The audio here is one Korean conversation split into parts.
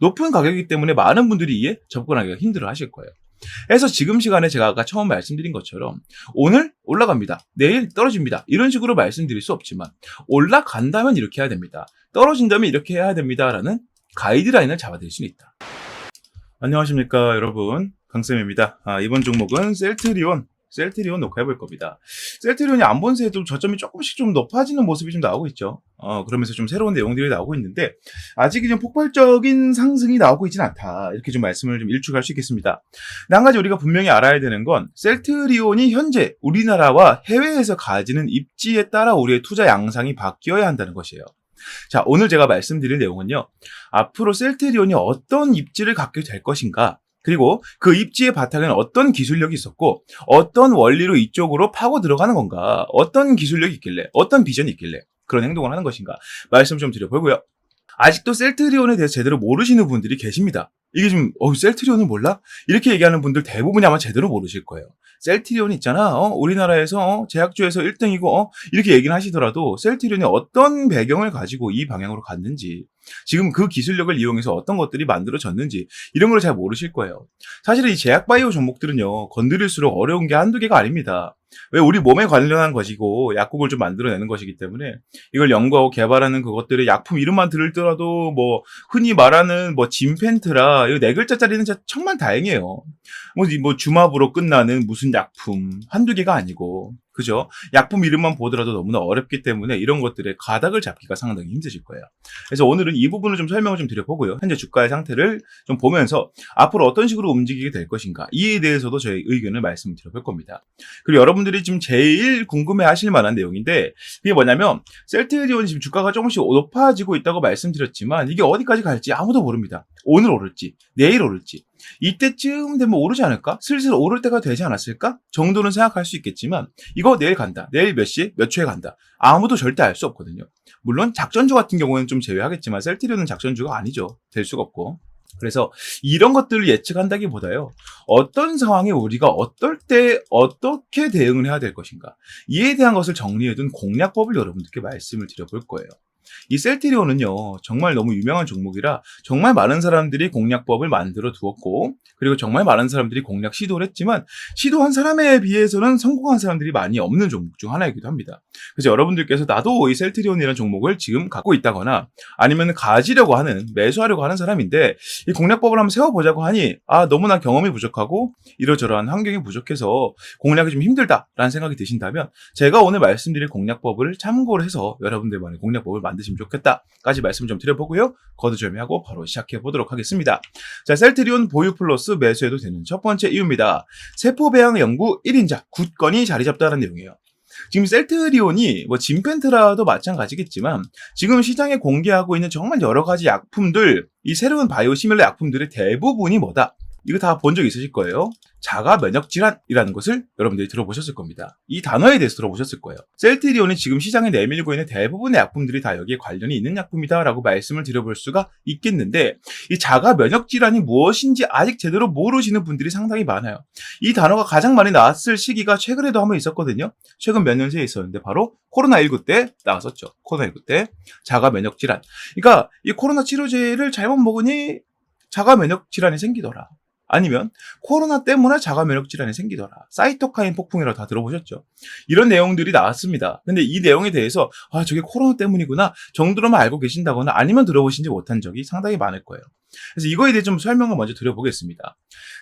높은 가격이기 때문에 많은 분들이 이에 접근하기가 힘들어 하실 거예요. 그래서 지금 시간에 제가 아까 처음 말씀드린 것처럼 오늘 올라갑니다. 내일 떨어집니다. 이런 식으로 말씀드릴 수 없지만 올라간다면 이렇게 해야 됩니다. 떨어진다면 이렇게 해야 됩니다라는 가이드라인을 잡아드릴 수는 있다. 안녕하십니까 여러분 강쌤입니다. 아, 이번 종목은 셀트리온 셀트리온 녹화해볼 겁니다. 셀트리온이 안본 새에도 저점이 조금씩 좀 높아지는 모습이 좀 나오고 있죠. 어, 그러면서 좀 새로운 내용들이 나오고 있는데, 아직 좀 폭발적인 상승이 나오고 있지는 않다. 이렇게 좀 말씀을 좀 일축할 수 있겠습니다. 한 가지 우리가 분명히 알아야 되는 건, 셀트리온이 현재 우리나라와 해외에서 가지는 입지에 따라 우리의 투자 양상이 바뀌어야 한다는 것이에요. 자, 오늘 제가 말씀드릴 내용은요, 앞으로 셀트리온이 어떤 입지를 갖게 될 것인가, 그리고 그 입지의 바탕에는 어떤 기술력이 있었고 어떤 원리로 이쪽으로 파고 들어가는 건가 어떤 기술력이 있길래 어떤 비전이 있길래 그런 행동을 하는 것인가 말씀 좀 드려보고요. 아직도 셀트리온에 대해서 제대로 모르시는 분들이 계십니다. 이게 좀, 어, 셀트리온을 몰라? 이렇게 얘기하는 분들 대부분이 아마 제대로 모르실 거예요. 셀트리온 있잖아, 어, 우리나라에서, 어, 제약주에서 1등이고, 어, 이렇게 얘기는 하시더라도, 셀트리온이 어떤 배경을 가지고 이 방향으로 갔는지, 지금 그 기술력을 이용해서 어떤 것들이 만들어졌는지, 이런 걸 잘 모르실 거예요. 사실은 이 제약 바이오 종목들은요, 건드릴수록 어려운 게 한두 개가 아닙니다. 왜 우리 몸에 관련한 것이고 약국을 좀 만들어내는 것이기 때문에 이걸 연구하고 개발하는 그것들의 약품 이름만 들더라도 뭐 흔히 말하는 뭐 진펜트라 이거 네 글자짜리는 진짜 정말 다행이에요. 뭐, 이뭐 주마부로 끝나는 무슨 약품 한두 개가 아니고 그죠? 약품 이름만 보더라도 너무나 어렵기 때문에 이런 것들의 가닥을 잡기가 상당히 힘드실 거예요. 그래서 오늘은 이 부분을 좀 설명을 좀 드려보고요. 현재 주가의 상태를 좀 보면서 앞으로 어떤 식으로 움직이게 될 것인가 이에 대해서도 저희 의견을 말씀드려볼 겁니다. 그리고 여러분 들이 지금 제일 궁금해 하실 만한 내용인데 그게 뭐냐면 셀트리온이 지금 주가가 조금씩 높아지고 있다고 말씀드렸지만 이게 어디까지 갈지 아무도 모릅니다. 오늘 오를지 내일 오를지 이때쯤 되면 오르지 않을까? 슬슬 오를 때가 되지 않았을까? 정도는 생각할 수 있겠지만 이거 내일 간다. 내일 몇 시, 몇 초에 간다. 아무도 절대 알 수 없거든요. 물론 작전주 같은 경우에는 좀 제외하겠지만 셀트리온은 작전주가 아니죠. 될 수가 없고. 그래서 이런 것들을 예측한다기보다요. 어떤 상황에 우리가 어떨 때 어떻게 대응을 해야 될 것인가. 이에 대한 것을 정리해둔 공략법을 여러분들께 말씀을 드려볼 거예요. 이 셀트리온은요, 정말 너무 유명한 종목이라 정말 많은 사람들이 공략법을 만들어 두었고, 그리고 정말 많은 사람들이 공략 시도를 했지만, 시도한 사람에 비해서는 성공한 사람들이 많이 없는 종목 중 하나이기도 합니다. 그래서 여러분들께서 나도 이 셀트리온이라는 종목을 지금 갖고 있다거나, 아니면 가지려고 하는, 매수하려고 하는 사람인데, 이 공략법을 한번 세워보자고 하니, 아, 너무나 경험이 부족하고, 이러저러한 환경이 부족해서 공략이 좀 힘들다라는 생각이 드신다면, 제가 오늘 말씀드릴 공략법을 참고를 해서 여러분들만의 공략법을 만들 만드시면 좋겠다까지 말씀 좀 드려보고요. 거두절미하고 바로 시작해 보도록 하겠습니다. 자, 셀트리온 보유 플러스 매수해도 되는 첫 번째 이유입니다. 세포 배양 연구 1인자 굳건히 자리 잡다는 내용이에요. 지금 셀트리온이 뭐 진펜트라도 마찬가지겠지만 지금 시장에 공개하고 있는 정말 여러 가지 약품들 이 새로운 바이오 시밀러 약품들의 대부분이 뭐다? 이거 다 본 적 있으실 거예요. 자가 면역 질환이라는 것을 여러분들이 들어보셨을 겁니다. 이 단어에 대해서 들어보셨을 거예요. 셀트리온이 지금 시장에 내밀고 있는 대부분의 약품들이 다 여기에 관련이 있는 약품이다라고 말씀을 드려볼 수가 있겠는데 이 자가 면역 질환이 무엇인지 아직 제대로 모르시는 분들이 상당히 많아요. 이 단어가 가장 많이 나왔을 시기가 최근에도 한번 있었거든요. 최근 몇 년 새에 있었는데 바로 코로나19 때 나왔었죠. 코로나19 때 자가 면역 질환. 그러니까 이 코로나 치료제를 잘못 먹으니 자가 면역 질환이 생기더라. 아니면 코로나 때문에 자가 면역 질환이 생기더라. 사이토카인 폭풍이라고 다 들어보셨죠? 이런 내용들이 나왔습니다. 근데 이 내용에 대해서 아 저게 코로나 때문이구나 정도로만 알고 계신다거나 아니면 들어보신지 못한 적이 상당히 많을 거예요. 그래서 이거에 대해 좀 설명을 먼저 드려보겠습니다.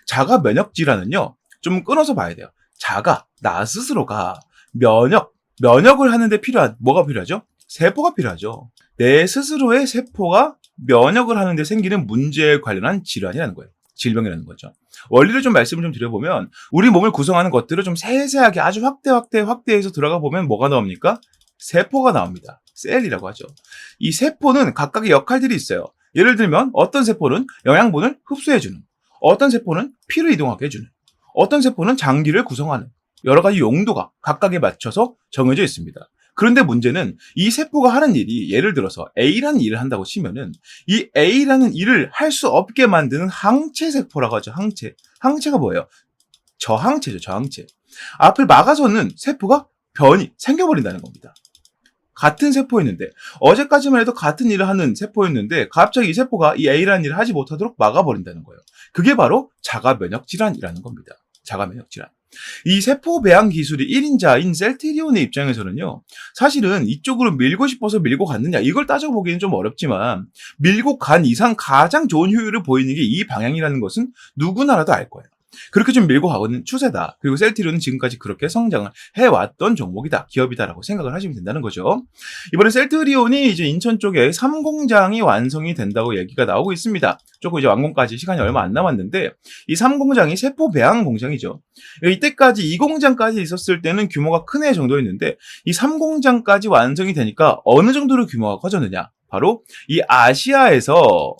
자가 면역 질환은요. 좀 끊어서 봐야 돼요. 자가 나 스스로가 면역 면역을 하는데 필요한 뭐가 필요하죠? 세포가 필요하죠. 내 스스로의 세포가 면역을 하는데 생기는 문제에 관련한 질환이라는 거예요. 질병이라는 거죠. 원리를 좀 말씀을 좀 드려보면 우리 몸을 구성하는 것들을 좀 세세하게 아주 확대 확대 확대해서 들어가 보면 뭐가 나옵니까? 세포가 나옵니다. 셀이라고 하죠. 이 세포는 각각의 역할들이 있어요. 예를 들면 어떤 세포는 영양분을 흡수해주는, 어떤 세포는 피를 이동하게 해주는, 어떤 세포는 장기를 구성하는 여러 가지 용도가 각각에 맞춰서 정해져 있습니다. 그런데 문제는 이 세포가 하는 일이 예를 들어서 A라는 일을 한다고 치면은 이 A라는 일을 할 수 없게 만드는 항체 세포라고 하죠. 항체. 항체가 뭐예요? 저항체죠. 저항체. 앞을 막아서는 세포가 변이 생겨버린다는 겁니다. 같은 세포였는데 어제까지만 해도 같은 일을 하는 세포였는데 갑자기 이 세포가 이 A라는 일을 하지 못하도록 막아버린다는 거예요. 그게 바로 자가 면역 질환이라는 겁니다. 자가 면역 질환. 이 세포 배양 기술이 1인자인 셀트리온의 입장에서는요, 사실은 이쪽으로 밀고 싶어서 밀고 갔느냐, 이걸 따져보기는 좀 어렵지만, 밀고 간 이상 가장 좋은 효율을 보이는 게 이 방향이라는 것은 누구나라도 알 거예요. 그렇게 좀 밀고 가고는 추세다. 그리고 셀트리온은 지금까지 그렇게 성장을 해왔던 종목이다. 기업이다라고 생각을 하시면 된다는 거죠. 이번에 셀트리온이 이제 인천 쪽에 3공장이 완성이 된다고 얘기가 나오고 있습니다. 조금 이제 완공까지 시간이 얼마 안 남았는데 이 3공장이 세포 배양 공장이죠. 이때까지 2공장까지 있었을 때는 규모가 큰 애 정도였는데 이 3공장까지 완성이 되니까 어느 정도로 규모가 커졌느냐? 바로 이 아시아에서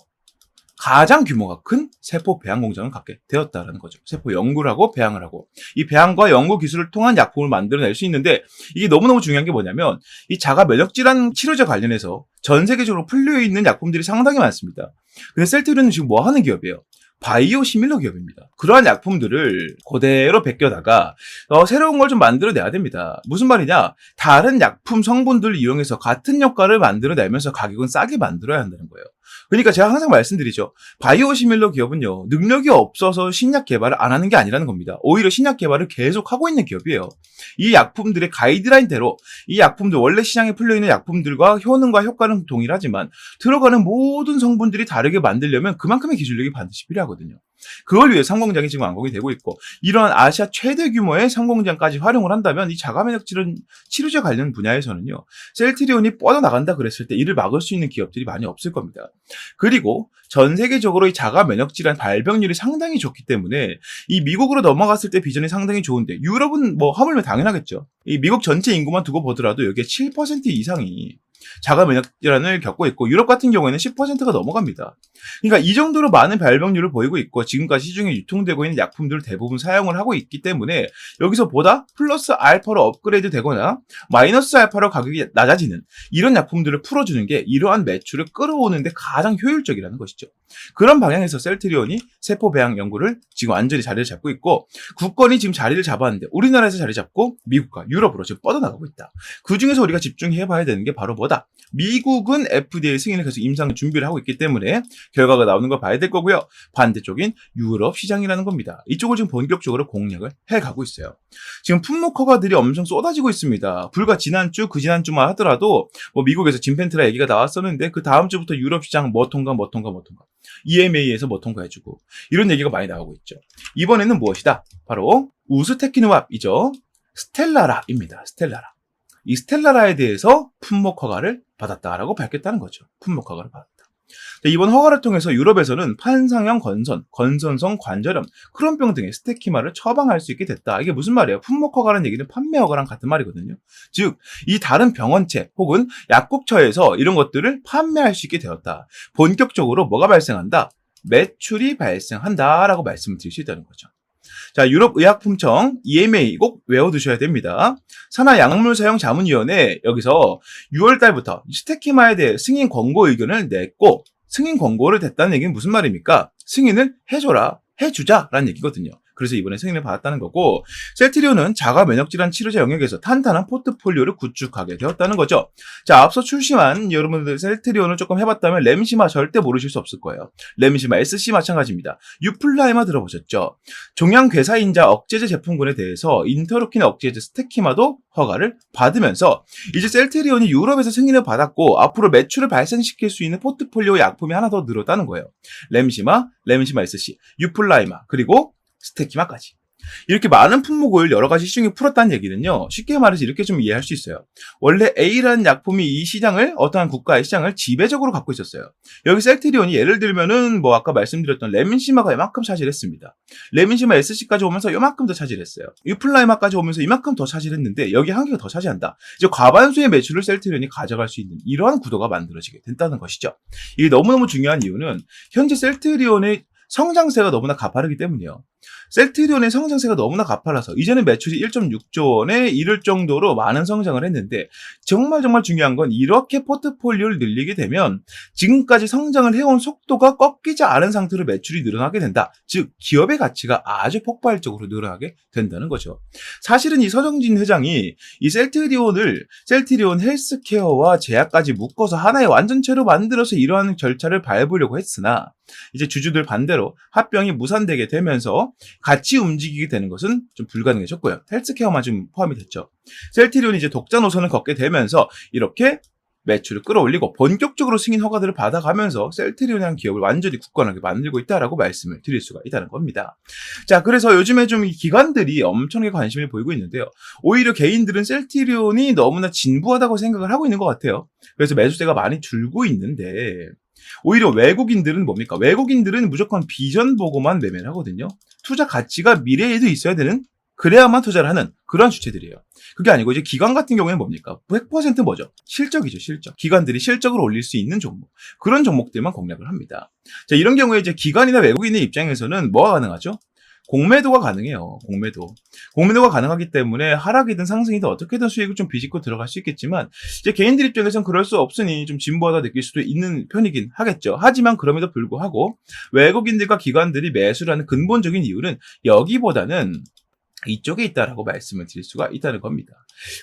가장 규모가 큰 세포 배양 공장을 갖게 되었다는 거죠. 세포 연구를 하고 배양을 하고 이 배양과 연구 기술을 통한 약품을 만들어낼 수 있는데 이게 너무너무 중요한 게 뭐냐면 이 자가 면역 질환 치료제 관련해서 전 세계적으로 풀려 있는 약품들이 상당히 많습니다. 근데 셀트리온은 지금 뭐 하는 기업이에요? 바이오 시밀러 기업입니다. 그러한 약품들을 그대로 베껴다가 어, 새로운 걸 좀 만들어내야 됩니다. 무슨 말이냐? 다른 약품 성분들을 이용해서 같은 효과를 만들어내면서 가격은 싸게 만들어야 한다는 거예요. 그러니까 제가 항상 말씀드리죠. 바이오 시밀러 기업은요, 능력이 없어서 신약 개발을 안 하는 게 아니라는 겁니다. 오히려 신약 개발을 계속 하고 있는 기업이에요. 이 약품들의 가이드라인대로 이 약품들, 원래 시장에 풀려 있는 약품들과 효능과 효과는 동일하지만 들어가는 모든 성분들이 다르게 만들려면 그만큼의 기술력이 반드시 필요하거든요. 그걸 위해 상공장이 지금 완공이 되고 있고 이러한 아시아 최대 규모의 상공장까지 활용을 한다면 이 자가 면역 질환 치료제 관련 분야에서는요 셀트리온이 뻗어나간다 그랬을 때 이를 막을 수 있는 기업들이 많이 없을 겁니다. 그리고 전 세계적으로 이 자가 면역 질환 발병률이 상당히 좋기 때문에 이 미국으로 넘어갔을 때 비전이 상당히 좋은데 유럽은 뭐 하물며 당연하겠죠. 이 미국 전체 인구만 두고 보더라도 여기에 7% 이상이 자가 면역 질환을 겪고 있고 유럽 같은 경우에는 10%가 넘어갑니다. 그러니까 이 정도로 많은 발병률을 보이고 있고 지금까지 시중에 유통되고 있는 약품들을 대부분 사용을 하고 있기 때문에 여기서 보다 플러스 알파로 업그레이드 되거나 마이너스 알파로 가격이 낮아지는 이런 약품들을 풀어주는 게 이러한 매출을 끌어오는데 가장 효율적이라는 것이죠. 그런 방향에서 셀트리온이 세포 배양 연구를 지금 완전히 자리를 잡고 있고 국권이 지금 자리를 잡았는데 우리나라에서 자리 잡고 미국과 유럽으로 지금 뻗어나가고 있다. 그 중에서 우리가 집중해 봐야 되는 게 바로 뭐다? 미국은 FDA 승인을 계속 임상 준비를 하고 있기 때문에 결과가 나오는 걸 봐야 될 거고요. 반대쪽인 유럽 시장이라는 겁니다. 이쪽을 지금 본격적으로 공략을 해 가고 있어요. 지금 품목 허가들이 엄청 쏟아지고 있습니다. 불과 지난주, 그 지난주만 하더라도 뭐 미국에서 진펜트라 얘기가 나왔었는데 그 다음 주부터 유럽 시장 뭐 통과, 뭐 통과, 뭐 통과. EMA에서 뭐 통과해주고 이런 얘기가 많이 나오고 있죠. 이번에는 무엇이다? 바로 우스테키누압이죠. 스텔라라입니다. 스텔라라. 이 스텔라라에 대해서 품목 허가를 받았다라고 밝혔다는 거죠. 품목 허가를 받았다. 이번 허가를 통해서 유럽에서는 판상형 건선, 건선성 관절염, 크론병 등의 스테키마를 처방할 수 있게 됐다. 이게 무슨 말이에요? 품목 허가라는 얘기는 판매 허가랑 같은 말이거든요. 즉, 이 다른 병원체 혹은 약국처에서 이런 것들을 판매할 수 있게 되었다. 본격적으로 뭐가 발생한다? 매출이 발생한다라고 말씀을 드릴 수 있다는 거죠. 자, 유럽의약품청 EMA 꼭 외워두셔야 됩니다. 산하약물사용자문위원회 여기서 6월 달부터 스테키마에 대해 승인 권고 의견을 냈고 승인 권고를 됐다는 얘기는 무슨 말입니까? 승인을 해줘라, 해주자라는 얘기거든요. 그래서 이번에 승인을 받았다는 거고 셀트리온은 자가 면역 질환 치료제 영역에서 탄탄한 포트폴리오를 구축하게 되었다는 거죠. 자, 앞서 출시한 여러분들 셀트리온을 조금 해봤다면 렘시마 절대 모르실 수 없을 거예요. 렘시마 SC 마찬가지입니다. 유플라이마 들어보셨죠? 종양 괴사인자 억제제 제품군에 대해서 인터루킨 억제제 스테키마도 허가를 받으면서 이제 셀트리온이 유럽에서 승인을 받았고 앞으로 매출을 발생시킬 수 있는 포트폴리오 약품이 하나 더 늘었다는 거예요. 렘시마, 렘시마 SC, 유플라이마 그리고 스테키마까지. 이렇게 많은 품목을 여러 가지 시중에 풀었다는 얘기는요, 쉽게 말해서 이렇게 좀 이해할 수 있어요. 원래 A라는 약품이 이 시장을, 어떠한 국가의 시장을 지배적으로 갖고 있었어요. 여기 셀트리온이 예를 들면은, 뭐, 아까 말씀드렸던 레민시마가 이만큼 차지했습니다. 레민시마 SC까지 오면서 이만큼 더 차지했어요. 유플라이마까지 오면서 이만큼 더 차지했는데, 여기 한 개가 더 차지한다. 이제 과반수의 매출을 셀트리온이 가져갈 수 있는 이러한 구도가 만들어지게 된다는 것이죠. 이게 너무너무 중요한 이유는, 현재 셀트리온의 성장세가 너무나 가파르기 때문이에요. 셀트리온의 성장세가 너무나 가팔라서 이제는 매출이 1.6조 원에 이를 정도로 많은 성장을 했는데 정말 정말 중요한 건 이렇게 포트폴리오를 늘리게 되면 지금까지 성장을 해온 속도가 꺾이지 않은 상태로 매출이 늘어나게 된다. 즉 기업의 가치가 아주 폭발적으로 늘어나게 된다는 거죠. 사실은 이 서정진 회장이 이 셀트리온을 셀트리온 헬스케어와 제약까지 묶어서 하나의 완전체로 만들어서 이러한 절차를 밟으려고 했으나 이제 주주들 반대로 합병이 무산되게 되면서 같이 움직이게 되는 것은 좀 불가능해졌고요. 헬스케어만 좀 포함이 됐죠. 셀트리온이 이제 독자 노선을 걷게 되면서 이렇게 매출을 끌어올리고 본격적으로 승인 허가들을 받아가면서 셀트리온이라는 기업을 완전히 굳건하게 만들고 있다라고 말씀을 드릴 수가 있다는 겁니다. 자, 그래서 요즘에 좀이 기관들이 엄청나게 관심을 보이고 있는데요. 오히려 개인들은 셀트리온이 너무나 진부하다고 생각을 하고 있는 것 같아요. 그래서 매수세가 많이 줄고 있는데 오히려 외국인들은 뭡니까? 외국인들은 무조건 비전 보고만 매매를 하거든요. 투자 가치가 미래에도 있어야 되는 그래야만 투자를 하는 그런 주체들이에요. 그게 아니고 이제 기관 같은 경우에는 뭡니까? 100% 뭐죠? 실적이죠, 실적. 기관들이 실적을 올릴 수 있는 종목. 그런 종목들만 공략을 합니다. 자, 이런 경우에 이제 기관이나 외국인의 입장에서는 뭐가 가능하죠? 공매도가 가능해요. 공매도. 공매도가 가능하기 때문에 하락이든 상승이든 어떻게든 수익을 좀 비집고 들어갈 수 있겠지만 이제 개인들 입장에서는 그럴 수 없으니 좀 진부하다 느낄 수도 있는 편이긴 하겠죠. 하지만 그럼에도 불구하고 외국인들과 기관들이 매수를 하는 근본적인 이유는 여기보다는 이쪽에 있다라고 말씀을 드릴 수가 있다는 겁니다.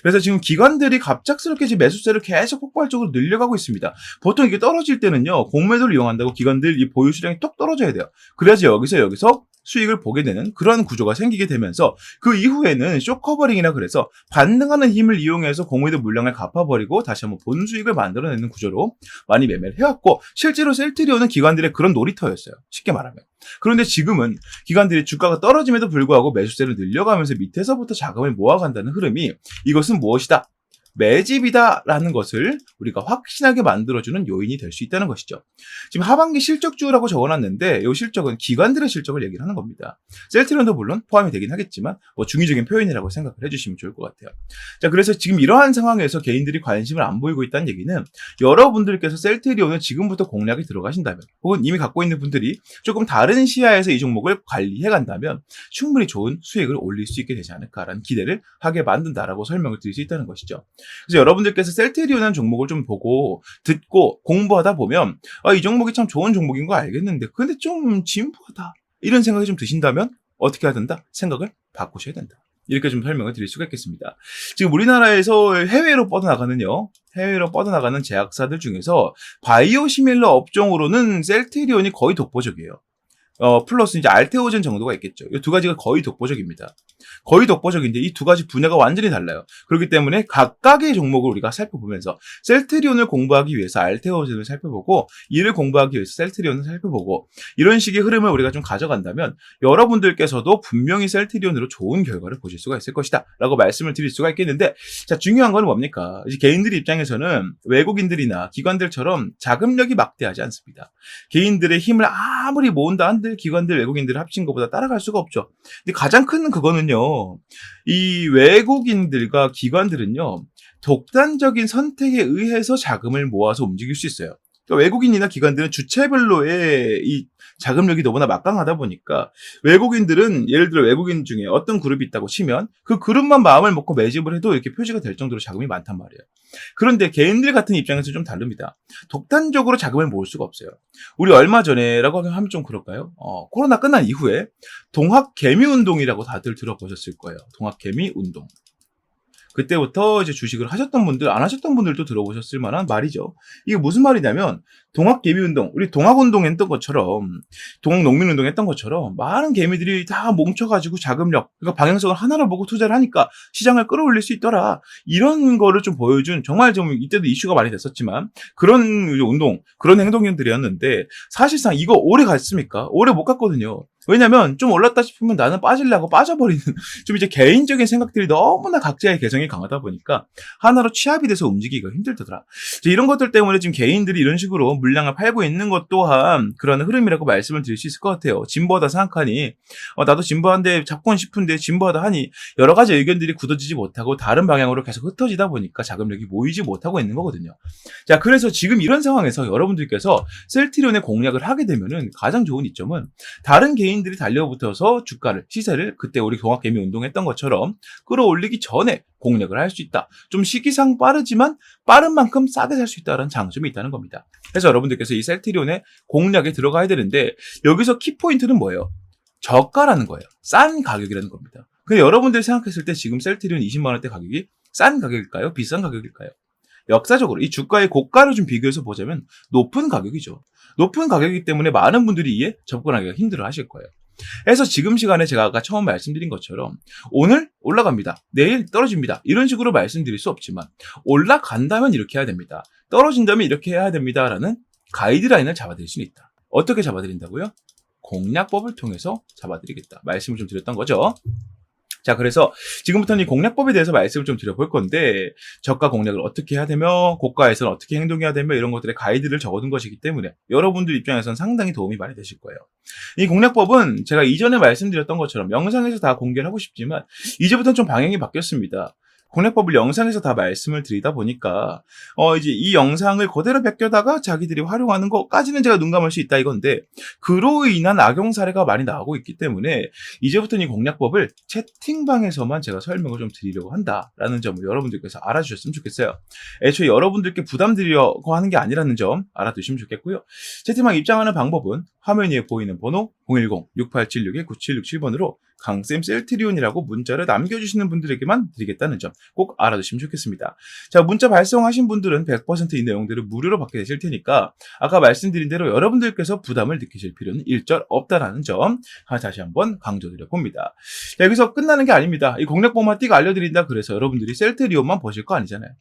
그래서 지금 기관들이 갑작스럽게 지금 매수세를 계속 폭발적으로 늘려가고 있습니다. 보통 이게 떨어질 때는요, 공매도를 이용한다고 기관들 이 보유 수량이 뚝 떨어져야 돼요. 그래야지 여기서 여기서 수익을 보게 되는 그런 구조가 생기게 되면서 그 이후에는 쇼커버링이나 그래서 반등하는 힘을 이용해서 공매도 물량을 갚아버리고 다시 한번 본 수익을 만들어내는 구조로 많이 매매를 해왔고 실제로 셀트리온은 기관들의 그런 놀이터였어요. 쉽게 말하면. 그런데 지금은 기관들이 주가가 떨어짐에도 불구하고 매수세를 늘려가면서 밑에서부터 자금을 모아간다는 흐름이 이것은 무엇이다? 매집이다라는 것을 우리가 확신하게 만들어주는 요인이 될 수 있다는 것이죠. 지금 하반기 실적주라고 적어놨는데 이 실적은 기관들의 실적을 얘기를 하는 겁니다. 셀트론도 물론 포함이 되긴 하겠지만 뭐 중의적인 표현이라고 생각을 해주시면 좋을 것 같아요. 자 그래서 지금 이러한 상황에서 개인들이 관심을 안 보이고 있다는 얘기는 여러분들께서 셀트리온을 지금부터 공략에 들어가신다면 혹은 이미 갖고 있는 분들이 조금 다른 시야에서 이 종목을 관리해 간다면 충분히 좋은 수익을 올릴 수 있게 되지 않을까라는 기대를 하게 만든다라고 설명을 드릴 수 있다는 것이죠. 그래서 여러분들께서 셀트리온이라는 종목을 좀 보고 듣고 공부하다 보면 아, 이 종목이 참 좋은 종목인 거 알겠는데 근데 좀 진부하다 이런 생각이 좀 드신다면 어떻게 해야 된다? 생각을 바꾸셔야 된다. 이렇게 좀 설명을 드릴 수가 있겠습니다. 지금 우리나라에서 해외로 뻗어나가는요, 해외로 뻗어나가는 제약사들 중에서 바이오 시밀러 업종으로는 셀트리온이 거의 독보적이에요. 어, 플러스 이제 알테오젠 정도가 있겠죠. 이 두 가지가 거의 독보적입니다. 거의 독보적인데 이 두 가지 분야가 완전히 달라요. 그렇기 때문에 각각의 종목을 우리가 살펴보면서 셀트리온을 공부하기 위해서 알테오젠을 살펴보고 이를 공부하기 위해서 셀트리온을 살펴보고 이런 식의 흐름을 우리가 좀 가져간다면 여러분들께서도 분명히 셀트리온으로 좋은 결과를 보실 수가 있을 것이다 라고 말씀을 드릴 수가 있겠는데 자 중요한 건 뭡니까? 이제 개인들 입장에서는 외국인들이나 기관들처럼 자금력이 막대하지 않습니다. 개인들의 힘을 아 무리 모은다 한들 기관들 외국인들 합친 것보다 따라갈 수가 없죠. 근데 가장 큰 그거는요. 이 외국인들과 기관들은요. 독단적인 선택에 의해서 자금을 모아서 움직일 수 있어요. 그러니까 외국인이나 기관들은 주체별로의 이 자금력이 너무나 막강하다 보니까 외국인들은 예를 들어 외국인 중에 어떤 그룹이 있다고 치면 그 그룹만 마음을 먹고 매집을 해도 이렇게 표시가 될 정도로 자금이 많단 말이에요. 그런데 개인들 같은 입장에서 좀 다릅니다. 독단적으로 자금을 모을 수가 없어요. 우리 얼마 전에라고 하면 좀 그럴까요? 어, 코로나 끝난 이후에 동학 개미 운동이라고 다들 들어보셨을 거예요. 동학 개미 운동. 그때부터 이제 주식을 하셨던 분들, 안 하셨던 분들도 들어보셨을 만한 말이죠. 이게 무슨 말이냐면, 동학 개미 운동, 우리 동학 운동 했던 것처럼, 동학 농민 운동 했던 것처럼, 많은 개미들이 다 뭉쳐가지고 자금력, 그러니까 방향성을 하나를 보고 투자를 하니까 시장을 끌어올릴 수 있더라. 이런 거를 좀 보여준, 정말 좀 이때도 이슈가 많이 됐었지만, 그런 운동, 그런 행동들이었는데, 사실상 이거 오래 갔습니까? 오래 못 갔거든요. 왜냐면 좀 올랐다 싶으면 나는 빠질라고 빠져버리는 좀 이제 개인적인 생각들이 너무나 각자의 개성이 강하다 보니까 하나로 취합이 돼서 움직이기가 힘들더라. 이런 것들 때문에 지금 개인들이 이런 식으로 물량을 팔고 있는 것 또한 그런 흐름이라고 말씀을 드릴 수 있을 것 같아요. 진보하다 생각하니 어, 나도 진보한데 잡곤 싶은데 진보하다 하니 여러 가지 의견들이 굳어지지 못하고 다른 방향으로 계속 흩어지다 보니까 자금력이 모이지 못하고 있는 거거든요. 자 그래서 지금 이런 상황에서 여러분들께서 셀트리온의 공략을 하게 되면은 가장 좋은 이점은 다른 개인 개인들이 달려붙어서 주가를 시세를 그때 우리 동학개미 운동했던 것처럼 끌어올리기 전에 공략을 할 수 있다. 좀 시기상 빠르지만 빠른 만큼 싸게 살 수 있다는 장점이 있다는 겁니다. 그래서 여러분들께서 이 셀트리온의 공략에 들어가야 되는데 여기서 키포인트는 뭐예요? 저가라는 거예요. 싼 가격이라는 겁니다. 근데 여러분들이 생각했을 때 지금 셀트리온 20만 원대 가격이 싼 가격일까요? 비싼 가격일까요? 역사적으로 이 주가의 고가를 좀 비교해서 보자면 높은 가격이죠. 높은 가격이기 때문에 많은 분들이 이에 접근하기가 힘들어 하실 거예요. 그래서 지금 시간에 제가 아까 처음 말씀드린 것처럼 오늘 올라갑니다. 내일 떨어집니다. 이런 식으로 말씀드릴 수 없지만 올라간다면 이렇게 해야 됩니다. 떨어진다면 이렇게 해야 됩니다라는 가이드라인을 잡아드릴 수는 있다. 어떻게 잡아드린다고요? 공략법을 통해서 잡아드리겠다. 말씀을 좀 드렸던 거죠. 자, 그래서 지금부터는 이 공략법에 대해서 말씀을 좀 드려볼 건데, 저가 공략을 어떻게 해야 되며, 고가에서는 어떻게 행동해야 되며, 이런 것들의 가이드를 적어둔 것이기 때문에, 여러분들 입장에서는 상당히 도움이 많이 되실 거예요. 이 공략법은 제가 이전에 말씀드렸던 것처럼 영상에서 다 공개를 하고 싶지만, 이제부터는 좀 방향이 바뀌었습니다. 공략법을 영상에서 다 말씀을 드리다 보니까 어 이제 이 영상을 그대로 베껴다가 자기들이 활용하는 것까지는 제가 눈 감을 수 있다 이건데 그로 인한 악용 사례가 많이 나오고 있기 때문에 이제부터는 이 공략법을 채팅방에서만 제가 설명을 좀 드리려고 한다라는 점을 여러분들께서 알아주셨으면 좋겠어요. 애초에 여러분들께 부담 드리려고 하는 게 아니라는 점 알아두시면 좋겠고요. 채팅방 입장하는 방법은 화면 위에 보이는 번호 010-6876-9767번으로 강쌤 셀트리온이라고 문자를 남겨주시는 분들에게만 드리겠다는 점 꼭 알아두시면 좋겠습니다. 자, 문자 발송하신 분들은 100%이 내용들을 무료로 받게 되실 테니까 아까 말씀드린 대로 여러분들께서 부담을 느끼실 필요는 일절 없다라는 점 다시 한번 강조드려 봅니다. 자, 여기서 끝나는 게 아닙니다. 이 공략법만 띄고 알려드린다 그래서 여러분들이 셀트리온만 보실 거 아니잖아요.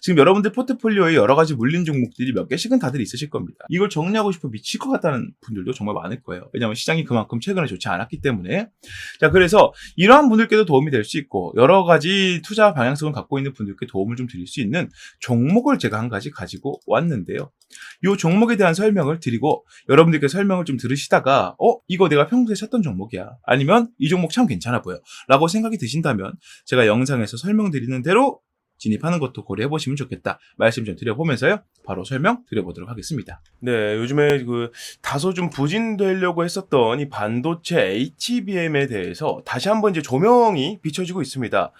지금 여러분들 포트폴리오에 여러 가지 물린 종목들이 몇 개씩은 다들 있으실 겁니다. 이걸 정리하고 싶어 미칠 것 같다는 분들도 정말 많을 거예요. 왜냐하면 시장 이 그만큼 최근에 좋지 않았기 때문에. 자, 그래서 이러한 분들께도 도움이 될 수 있고 여러 가지 투자 방향성을 갖고 있는 분들께 도움을 좀 드릴 수 있는 종목을 제가 한 가지 가지고 왔는데요. 이 종목에 대한 설명을 드리고 여러분들께 설명을 좀 들으시다가 어 이거 내가 평소에 찾던 종목이야 아니면 이 종목 참 괜찮아 보여 라고 생각이 드신다면 제가 영상에서 설명드리는 대로 진입하는 것도 고려해 보시면 좋겠다 말씀 좀 드려보면서요 바로 설명 드려보도록 하겠습니다. 네, 요즘에 그 다소 좀 부진되려고 했었던 이 반도체 HBM에 대해서 다시 한번 이제 조명이 비춰지고 있습니다.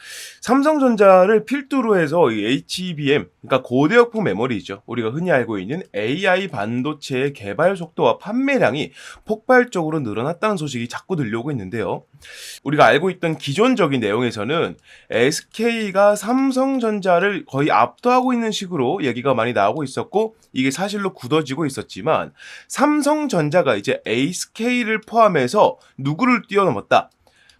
삼성전자를 필두로 해서 이 HBM, 그러니까 고대역폭 메모리죠. 우리가 흔히 알고 있는 AI 반도체의 개발 속도와 판매량이 폭발적으로 늘어났다는 소식이 자꾸 들려오고 있는데요. 우리가 알고 있던 기존적인 내용에서는 SK가 삼성 전자를 거의 압도하고 있는 식으로 얘기가 많이 나오고 있었고 이게 사실로 굳어지고 있었지만 삼성전자가 이제 SK를 포함해서 누구를 뛰어넘었다.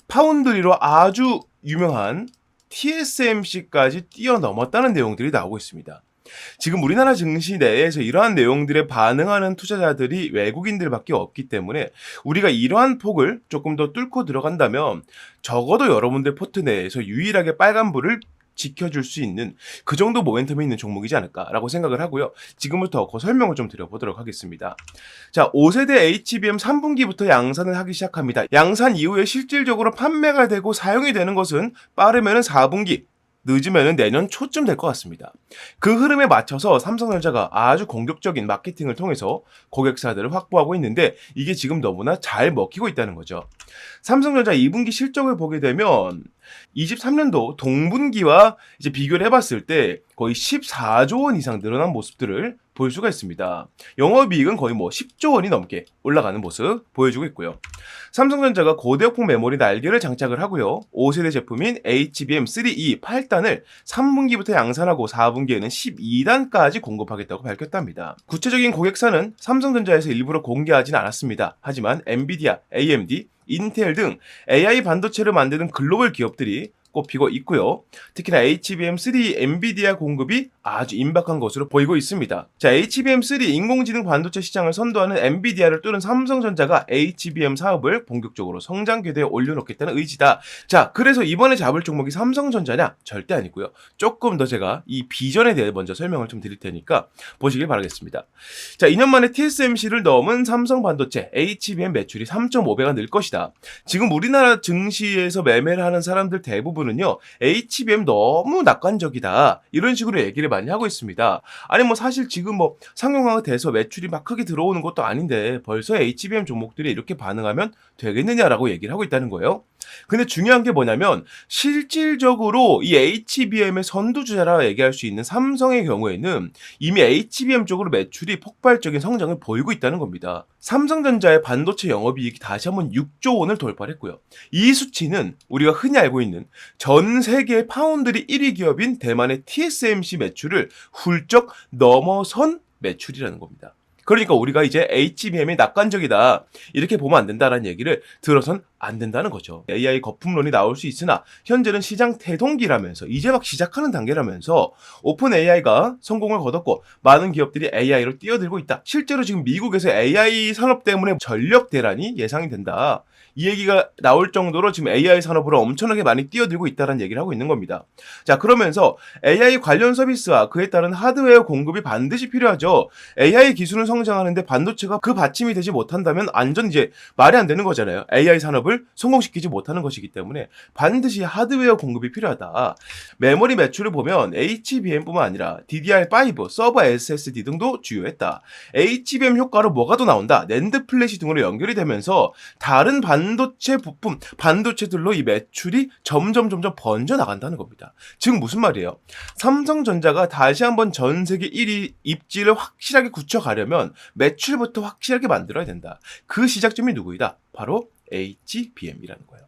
파운드리로 아주 유명한 TSMC까지 뛰어넘었다는 내용들이 나오고 있습니다. 지금 우리나라 증시 내에서 이러한 내용들에 반응하는 투자자들이 외국인들밖에 없기 때문에 우리가 이러한 폭을 조금 더 뚫고 들어간다면 적어도 여러분들 포트 내에서 유일하게 빨간불을 지켜줄 수 있는 그 정도 모멘텀이 있는 종목이지 않을까라고 생각을 하고요. 지금부터 그 설명을 좀 드려보도록 하겠습니다. 자, 5세대 HBM 3분기부터 양산을 하기 시작합니다. 양산 이후에 실질적으로 판매가 되고 사용이 되는 것은 빠르면 4분기, 늦으면 내년 초쯤 될 것 같습니다. 그 흐름에 맞춰서 삼성전자가 아주 공격적인 마케팅을 통해서 고객사들을 확보하고 있는데 이게 지금 너무나 잘 먹히고 있다는 거죠. 삼성전자 2분기 실적을 보게 되면 23년도 동분기와 이제 비교를 해봤을 때 거의 14조 원 이상 늘어난 모습들을 볼 수가 있습니다. 영업이익은 거의 뭐 10조 원이 넘게 올라가는 모습 보여주고 있고요. 삼성전자가 고대역폭 메모리 날개를 장착을 하고요. 5세대 제품인 HBM3E 8단을 3분기부터 양산하고 4분기에는 12단까지 공급하겠다고 밝혔답니다. 구체적인 고객사는 삼성전자에서 일부러 공개하진 않았습니다. 하지만 엔비디아, AMD, 인텔 등 AI 반도체를 만드는 글로벌 기업들이 꼽히고 있고요. 특히나 HBM3 엔비디아 공급이 아주 임박한 것으로 보이고 있습니다. 자, HBM3 인공지능 반도체 시장을 선도하는 엔비디아를 뚫은 삼성전자가 HBM 사업을 본격적으로 성장 궤도에 올려놓겠다는 의지다. 자, 그래서 이번에 잡을 종목이 삼성전자냐? 절대 아니고요. 조금 더 제가 이 비전에 대해 먼저 설명을 좀 드릴 테니까 보시길 바라겠습니다. 자, 2년 만에 TSMC를 넘은 삼성 반도체 HBM 매출이 3.5배가 늘 것이다. 지금 우리나라 증시에서 매매를 하는 사람들 대부분 일부는요, HBM 너무 낙관적이다. 이런 식으로 얘기를 많이 하고 있습니다. 아니, 뭐 사실 지금 뭐 상용화가 돼서 매출이 막 크게 들어오는 것도 아닌데 벌써 HBM 종목들이 이렇게 반응하면 되겠느냐라고 얘기를 하고 있다는 거예요. 근데 중요한 게 뭐냐면 실질적으로 이 HBM의 선두주자라 얘기할 수 있는 삼성의 경우에는 이미 HBM 쪽으로 매출이 폭발적인 성장을 보이고 있다는 겁니다. 삼성전자의 반도체 영업이익이 다시 한번 6조 원을 돌파했고요. 이 수치는 우리가 흔히 알고 있는 전 세계 파운드리 1위 기업인 대만의 TSMC 매출을 훌쩍 넘어선 매출이라는 겁니다. 그러니까 우리가 이제 HBM이 낙관적이다 이렇게 보면 안 된다라는 얘기를 들어선 안 된다는 거죠. AI 거품론이 나올 수 있으나 현재는 시장 태동기라면서 이제 막 시작하는 단계라면서 오픈 AI가 성공을 거뒀고 많은 기업들이 AI로 뛰어들고 있다. 실제로 지금 미국에서 AI 산업 때문에 전력 대란이 예상이 된다. 이 얘기가 나올 정도로 지금 AI 산업으로 엄청나게 많이 뛰어들고 있다는 얘기를 하고 있는 겁니다. 자, 그러면서 AI 관련 서비스와 그에 따른 하드웨어 공급이 반드시 필요하죠. AI 기술은 성장하는데 반도체가 그 받침이 되지 못한다면 완전 이제 말이 안 되는 거잖아요. AI 산업을 성공시키지 못하는 것이기 때문에 반드시 하드웨어 공급이 필요하다. 메모리 매출을 보면 HBM뿐만 아니라 DDR5, 서버 SSD 등도 주요했다. HBM 효과로 뭐가 더 나온다. 낸드 플래시 등으로 연결이 되면서 다른 반도체 부품, 반도체들로 이 매출이 점점 점점 번져 나간다는 겁니다. 즉 무슨 말이에요? 삼성전자가 다시 한번 전 세계 1위 입지를 확실하게 굳혀가려면 매출부터 확실하게 만들어야 된다. 그 시작점이 누구이다? 바로 HBM이라는 거예요.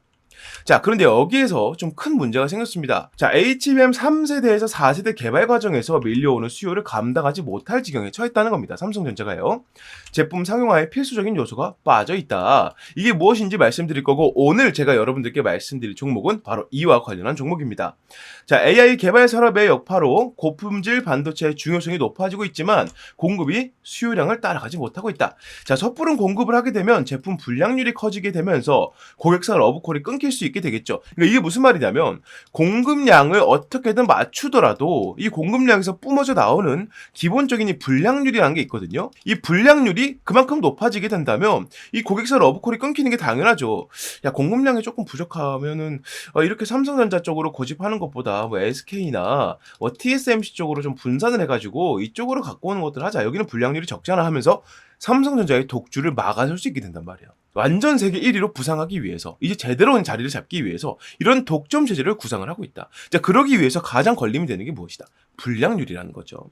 자, 그런데 여기에서 좀 큰 문제가 생겼습니다. 자, HBM 3세대에서 4세대 개발 과정에서 밀려오는 수요를 감당하지 못할 지경에 처했다는 겁니다. 삼성전자가요. 제품 상용화에 필수적인 요소가 빠져 있다. 이게 무엇인지 말씀드릴 거고 오늘 제가 여러분들께 말씀드릴 종목은 바로 이와 관련한 종목입니다. 자, AI 개발 산업의 여파로 고품질 반도체의 중요성이 높아지고 있지만 공급이 수요량을 따라가지 못하고 있다. 자, 섣부른 공급을 하게 되면 제품 불량률이 커지게 되면서 고객사 러브콜이 끊길 수 있게 되겠죠. 그러니까 이게 무슨 말이냐면 공급량을 어떻게든 맞추더라도 이 공급량에서 뿜어져 나오는 기본적인 이 불량률이라는 게 있거든요. 이 불량률이 그만큼 높아지게 된다면 이 고객사 러브콜이 끊기는 게 당연하죠. 야 공급량이 조금 부족하면은 어, 이렇게 삼성전자 쪽으로 고집하는 것보다 뭐 SK나 뭐 TSMC 쪽으로 좀 분산을 해가지고 이쪽으로 갖고 오는 것들 하자. 여기는 불량률이 적잖아 하면서 삼성전자의 독주를 막아설 수 있게 된단 말이에요. 완전 세계 1위로 부상하기 위해서 이제 제대로 된 자리를 잡기 위해서 이런 독점 체제를 구상을 하고 있다. 자 그러기 위해서 가장 걸림이 되는 게 무엇이다? 불량률이라는 거죠.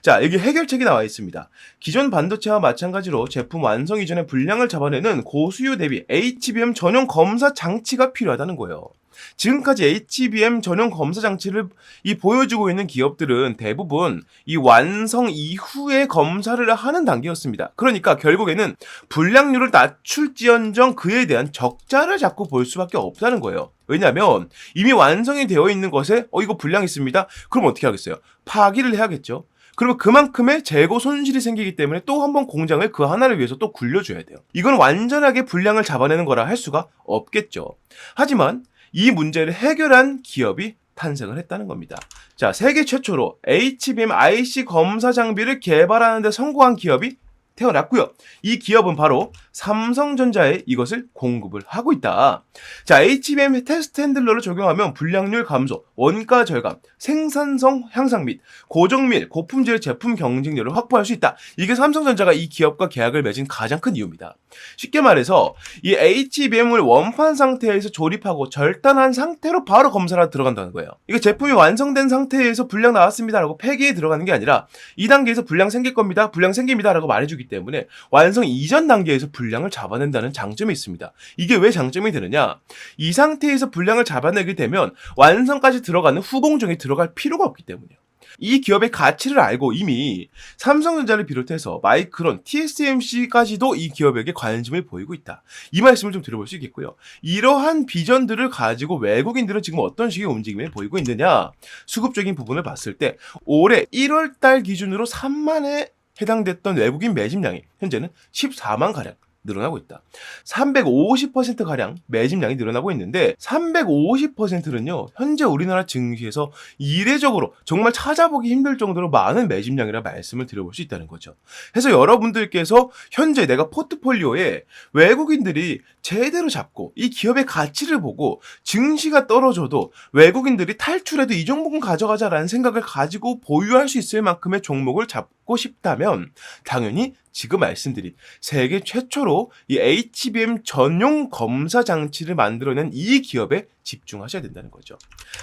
자 여기 해결책이 나와 있습니다. 기존 반도체와 마찬가지로 제품 완성 이전에 불량을 잡아내는 고수요 대비 HBM 전용 검사 장치가 필요하다는 거예요. 지금까지 HBM 전용 검사 장치를 이 보여주고 있는 기업들은 대부분 이 완성 이후에 검사를 하는 단계였습니다. 그러니까 결국에는 불량률을 낮출지언정 그에 대한 적자를 자꾸 볼 수밖에 없다는 거예요. 왜냐하면 이미 완성이 되어 있는 것에 어 이거 불량 있습니다. 그럼 어떻게 하겠어요? 파기를 해야겠죠. 그러면 그만큼의 재고 손실이 생기기 때문에 또 한 번 공장을 그 하나를 위해서 또 굴려줘야 돼요. 이건 완전하게 불량을 잡아내는 거라 할 수가 없겠죠. 하지만 이 문제를 해결한 기업이 탄생을 했다는 겁니다. 자, 세계 최초로 HBM IC 검사 장비를 개발하는 데 성공한 기업이 태어났고요. 이 기업은 바로 삼성전자에 이것을 공급을 하고 있다. 자, HBM 테스트 핸들러를 적용하면 불량률 감소, 원가 절감, 생산성 향상 및 고정밀, 고품질 제품 경쟁력을 확보할 수 있다. 이게 삼성전자가 이 기업과 계약을 맺은 가장 큰 이유입니다. 쉽게 말해서 이 HBM을 원판 상태에서 조립하고 절단한 상태로 바로 검사를 들어간다는 거예요. 이게 제품이 완성된 상태에서 불량 나왔습니다라고 폐기에 들어가는 게 아니라 이 단계에서 불량 생길 겁니다. 불량 생깁니다라고 말해주기 때문에 완성 이전 단계에서 불량을 잡아낸다는 장점이 있습니다. 이게 왜 장점이 되느냐? 이 상태에서 불량을 잡아내게 되면 완성까지 들어가는 후공정에 들어갈 필요가 없기 때문이에요. 이 기업의 가치를 알고 이미 삼성전자를 비롯해서 마이크론, TSMC까지도 이 기업에게 관심을 보이고 있다. 이 말씀을 좀 들어볼 수 있겠고요. 이러한 비전들을 가지고 외국인들은 지금 어떤 식의 움직임을 보이고 있느냐? 수급적인 부분을 봤을 때 올해 1월 달 기준으로 3만에 해당됐던 외국인 매집량이 현재는 14만 가량 늘어나고 있다. 350%가량 매집량이 늘어나고 있는데 350%는요. 현재 우리나라 증시에서 이례적으로 정말 찾아보기 힘들 정도로 많은 매집량이라 말씀을 드려볼 수 있다는 거죠. 그래서 여러분들께서 현재 내가 포트폴리오에 외국인들이 제대로 잡고 이 기업의 가치를 보고 증시가 떨어져도 외국인들이 탈출해도 이 종목은 가져가자라는 생각을 가지고 보유할 수 있을 만큼의 종목을 잡고 싶다면 당연히 지금 말씀드린 세계 최초로 이 HBM 전용 검사 장치를 만들어낸 이 기업에 집중하셔야 된다는 거죠.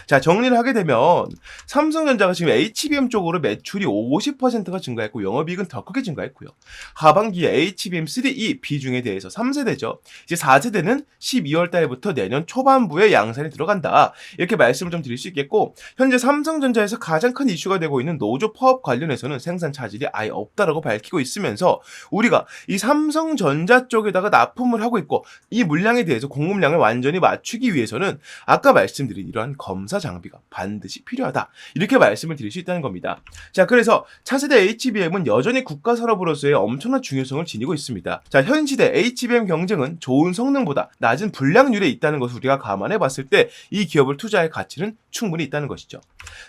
자, 정리를 하게 되면 삼성전자가 지금 HBM 쪽으로 매출이 50%가 증가했고 영업이익은 더 크게 증가했고요. 하반기에 HBM3E 비중에 대해서 3세대죠. 이제 4세대는 12월 달부터 내년 초반부에 양산이 들어간다. 이렇게 말씀을 좀 드릴 수 있겠고 현재 삼성전자에서 가장 큰 이슈가 되고 있는 노조 파업 관련해서는 생산 차질이 아예 없다라고 밝히고 있으면서 우리가 이 삼성전자 쪽에다가 납품을 하고 있고 이 물량에 대해서 공급량을 완전히 맞추기 위해서는 아까 말씀드린 이러한 검사 장비가 반드시 필요하다. 이렇게 말씀을 드릴 수 있다는 겁니다. 자, 그래서 차세대 HBM은 여전히 국가 산업으로서의 엄청난 중요성을 지니고 있습니다. 자, 현 시대 HBM 경쟁은 좋은 성능보다 낮은 불량률에 있다는 것을 우리가 감안해 봤을 때 이 기업을 투자할 가치는 충분히 있다는 것이죠.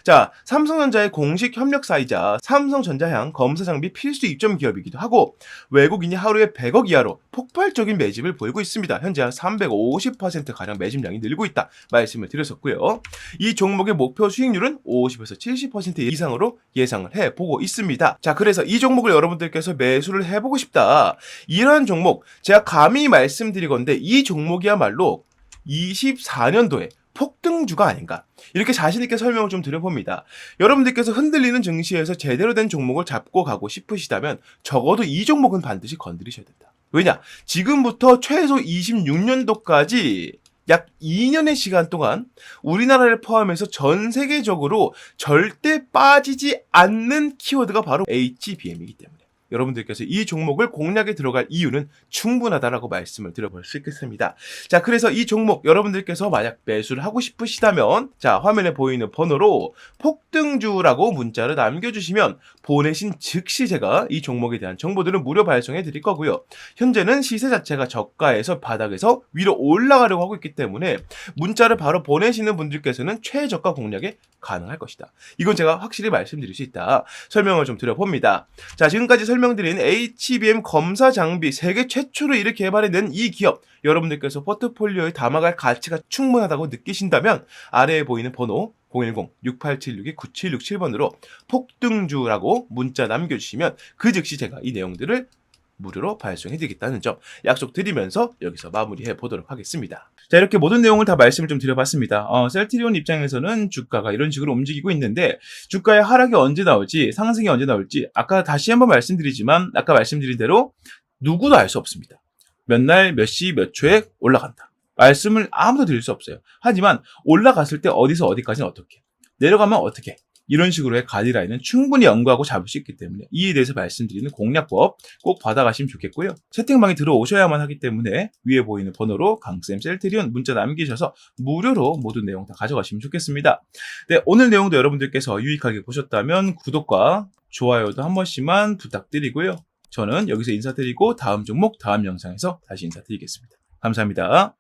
자, 삼성전자의 공식 협력사이자 삼성전자향 검사 장 비 필수 입점 기업이기도 하고 외국인이 하루에 100억 이하로 폭발적인 매집을 보이고 있습니다. 현재 한 350% 가량 매집량이 늘고 있다 말씀을 드렸었고요. 이 종목의 목표 수익률은 50에서 70% 이상으로 예상을 해 보고 있습니다. 자, 그래서 이 종목을 여러분들께서 매수를 해 보고 싶다. 이러한 종목 제가 감히 말씀드리건데 이 종목이야말로 24년도에 폭등주가 아닌가 이렇게 자신있게 설명을 좀 드려봅니다. 여러분들께서 흔들리는 증시에서 제대로 된 종목을 잡고 가고 싶으시다면 적어도 이 종목은 반드시 건드리셔야 된다. 왜냐? 지금부터 최소 26년도까지 약 2년의 시간 동안 우리나라를 포함해서 전 세계적으로 절대 빠지지 않는 키워드가 바로 HBM이기 때문에 여러분들께서 이 종목을 공략에 들어갈 이유는 충분하다라고 말씀을 드려볼 수 있겠습니다. 자, 그래서 이 종목 여러분들께서 만약 매수를 하고 싶으시다면 자, 화면에 보이는 번호로 폭등주라고 문자를 남겨주시면 보내신 즉시 제가 이 종목에 대한 정보들을 무료 발송해 드릴 거고요. 현재는 시세 자체가 저가에서 바닥에서 위로 올라가려고 하고 있기 때문에 문자를 바로 보내시는 분들께서는 최저가 공략에 가능할 것이다. 이건 제가 확실히 말씀드릴 수 있다. 설명을 좀 드려봅니다. 자, 지금까지 설명드린 HBM 검사 장비 세계 최초로 이렇게 개발해낸 이 기업. 여러분들께서 포트폴리오에 담아갈 가치가 충분하다고 느끼신다면 아래에 보이는 번호 010-6876-9767번으로 폭등주라고 문자 남겨주시면 그 즉시 제가 이 내용들을 무료로 발송해드리겠다는 점 약속드리면서 여기서 마무리해 보도록 하겠습니다. 자, 이렇게 모든 내용을 다 말씀을 좀 드려봤습니다. 어, 셀트리온 입장에서는 주가가 이런 식으로 움직이고 있는데, 주가의 하락이 언제 나올지, 상승이 언제 나올지, 아까 다시 한번 말씀드리지만, 아까 말씀드린 대로 누구도 알 수 없습니다. 몇 날, 몇 시, 몇 초에 올라간다. 말씀을 아무도 드릴 수 없어요. 하지만 올라갔을 때 어디서 어디까지는 어떻게, 내려가면 어떻게, 이런 식으로의 가이드라인은 충분히 연구하고 잡을 수 있기 때문에 이에 대해서 말씀드리는 공략법 꼭 받아가시면 좋겠고요. 채팅방에 들어오셔야만 하기 때문에 위에 보이는 번호로 강쌤 셀트리온 문자 남기셔서 무료로 모든 내용 다 가져가시면 좋겠습니다. 네, 오늘 내용도 여러분들께서 유익하게 보셨다면 구독과 좋아요도 한 번씩만 부탁드리고요. 저는 여기서 인사드리고 다음 종목 다음 영상에서 다시 인사드리겠습니다. 감사합니다.